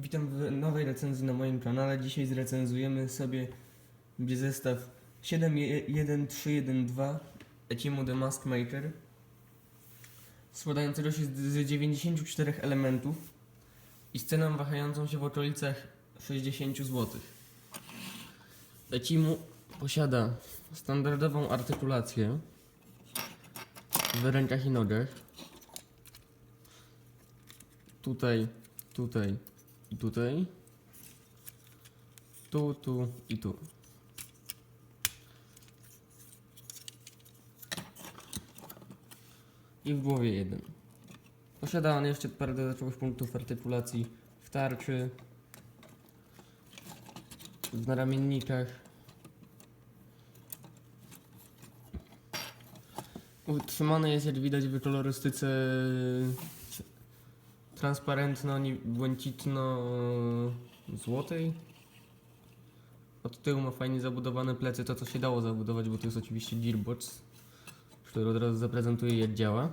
Witam w nowej recenzji na moim kanale. Dzisiaj zrecenzujemy sobie zestaw 71312 Ecimo The Mask Maker składającego się z z 94 elementów i z ceną wahającą się w okolicach 60 zł. Ecimo posiada standardową artykulację w rękach i nogach. Tutaj, tutaj i tutaj. Tu, tu i tu. I w głowie jeden. Posiada on jeszcze parę dodatkowych punktów artykulacji w tarczy, w naramiennikach. Utrzymany jest, jak widać, w kolorystyce transparentno, ni- błękitno-złotej. Od tyłu ma fajnie zabudowane plecy, to co się dało zabudować, bo to jest oczywiście gearbox, który od razu zaprezentuje jak działa.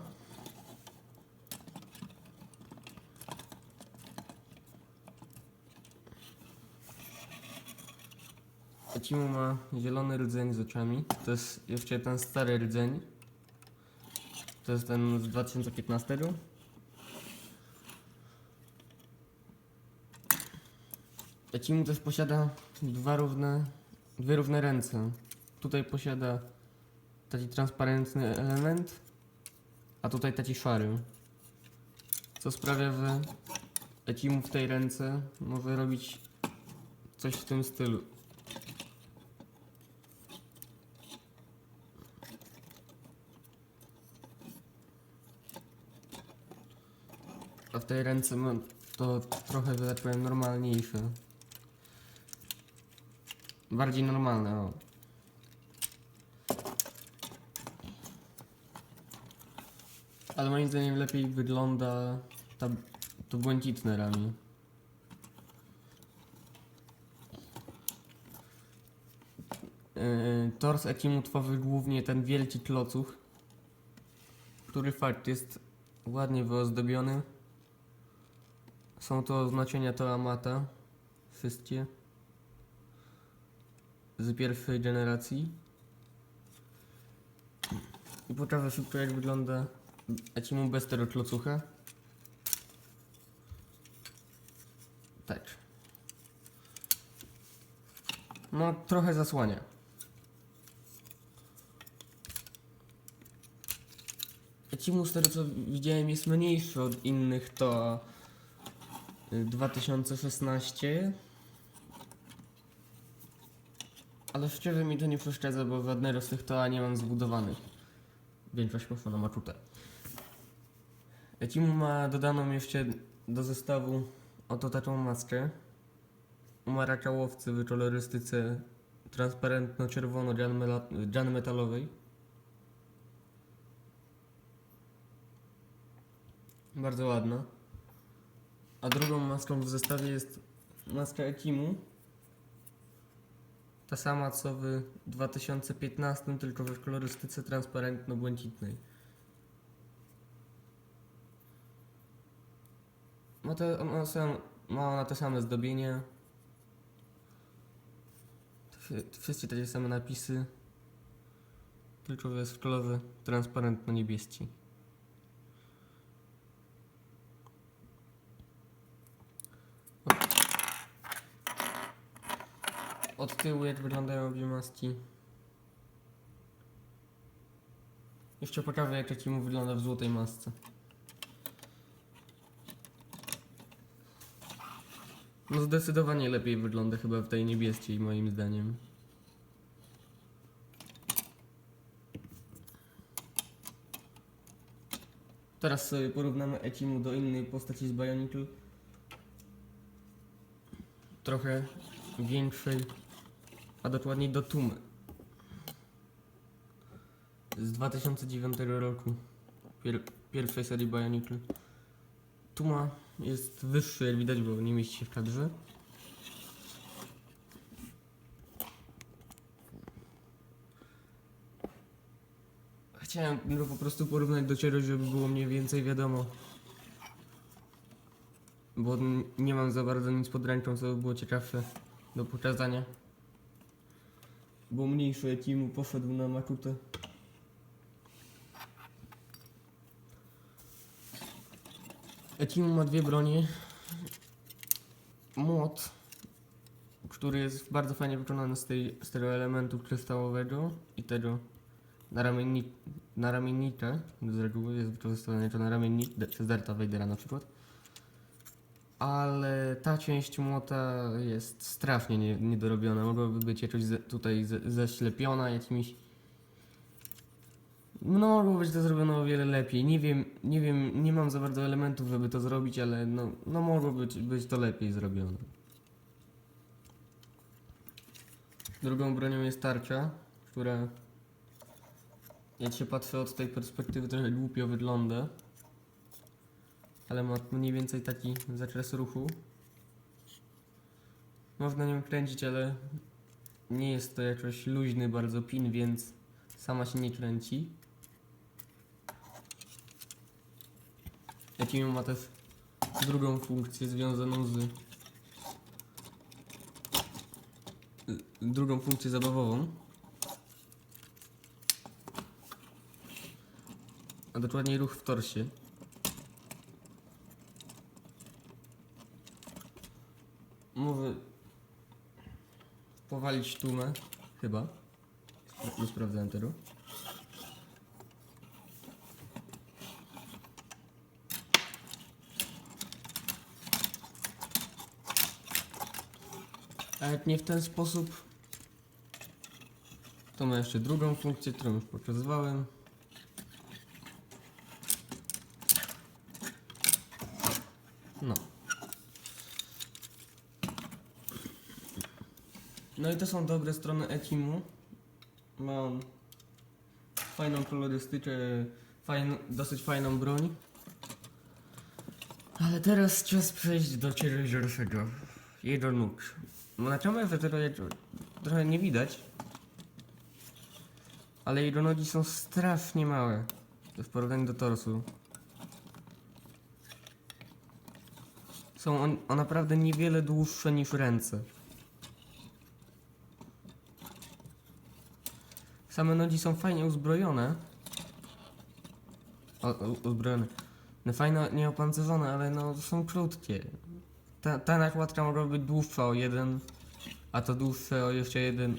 Ecimo ma zielony rdzeń z oczami. To jest jeszcze ten stary rdzeń. To jest ten z 2015. Ecimo też posiada dwa równe, dwie równe ręce. Tutaj posiada taki transparentny element, a tutaj taki szary. Co sprawia, że Ecimo w tej ręce może robić coś w tym stylu. A w tej ręce mam to trochę, że tak powiem, normalniejsze. Bardziej normalne, o. Ale moim zdaniem lepiej wygląda ta, to błękitne ramię. Yy, Tors Ekimu tworzy głównie ten wielki klocuch, który fakt jest ładnie wyozdobiony. Są to oznaczenia Toamata, wszystkie z pierwszej generacji. I pokażę szybko jak wygląda Ecimo bez tego klocucha. Tak. No, trochę zasłania. Ecimo z tego co widziałem jest mniejszy od innych to y, 2016 ale szczerze mi to nie przeszkadza, bo żadnego z tych toa nie mam zbudowanych. Większość poszła na maczutę. Ecimo ma dodaną jeszcze do zestawu oto taką maskę. Umara w kolorystyce transparentno-czerwono-jan metalowej. Bardzo ładna. A drugą maską w zestawie jest maska Ekimu. Ta sama co w 2015, tylko w kolorystyce transparentno-błękitnej. Ma, te, ona sam, ma ona te same zdobienia. Wszy- Wszystkie takie same napisy. Tylko jest w kolorze transparentno-niebieski. Jak wyglądają obie maski. Jeszcze pokażę jak Ecimo wygląda w złotej masce. No zdecydowanie lepiej wygląda chyba w tej niebieskiej moim zdaniem. Teraz sobie porównamy Ecimo do innej postaci z Bionicle. Trochę większej, a dokładniej do Tumy. Z 2009 roku. Pier pierwszej serii Bionicle. Tuma jest wyższy, jak widać, bo nie mieści się w kadrze. Chciałem go po prostu porównać do czegoś, żeby było mniej więcej wiadomo, bo nie mam za bardzo nic pod ręką, co by było ciekawsze do pokazania. Bo mniejszy teamu poszedł na makutę. Etimu ma dwie bronie. Młot, który jest bardzo fajnie wykonany z, tej, z tego elementu krystałowego i tego naramienni, naramiennika. Z reguły jest wykorzystywany jako naramiennik de- przez Darta Vadera na przykład. Ale ta część młota jest strasznie nie, niedorobiona. Mogłaby być jakoś tutaj ze, ześlepiona jakimiś no mogło być to zrobione o wiele lepiej. Nie wiem, nie wiem, nie mam za bardzo elementów, żeby to zrobić, ale no, no mogło być, być to lepiej zrobione. Drugą bronią jest tarcza, która jak się patrzy od tej perspektywy trochę głupio wygląda. Ale ma mniej więcej taki zakres ruchu. Można nią kręcić, ale nie jest to jakoś luźny bardzo pin, więc sama się nie kręci. Ekimium ma też drugą funkcję związaną z drugą funkcję zabawową. A dokładniej ruch w torsie. Może powalić tłumę, chyba. Nie sprawdzałem tego. A jak nie w ten sposób, to ma jeszcze drugą funkcję, którą już pokazywałem. No. No i to są dobre strony Ekimu. Ma on fajną kolorystykę, fajną, dosyć fajną broń. Ale teraz czas przejść do gorszego. Jego nóg. No na kamerze tego trochę nie widać. Ale jego nogi są strasznie małe. W porównaniu do torsu. Są on, o naprawdę niewiele dłuższe niż ręce. Same nogi są fajnie uzbrojone. O, uzbrojone. No fajnie nieopancerzone, ale no są krótkie. Ta, ta nakładka mogła być dłuższa o jeden, a to dłuższe o jeszcze jeden.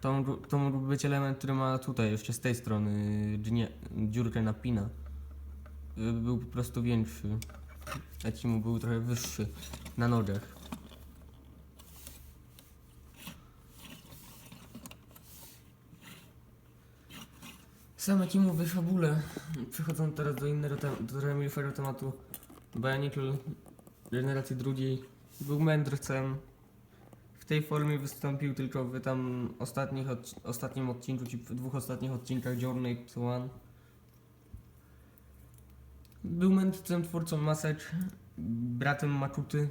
To, mógł- to mógł być element, który ma tutaj, jeszcze z tej strony, dziurkę na pina. Żeby Był po prostu większy. Taki mu był trochę wyższy na nogach. Sam jaki mówię fabule. Przechodząc teraz do innego do milszego tematu. Bionicle generacji drugiej był mędrcem. W tej formie wystąpił tylko w tam ostatnich odc- ostatnim odcinku, czy w dwóch ostatnich odcinkach Journey to One. Był mędrcem, twórcą masek, bratem Makuty.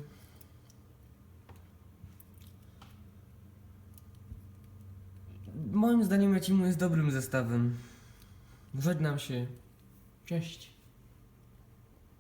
Moim zdaniem Jacimu jest dobrym zestawem. Żegnam się. Cześć.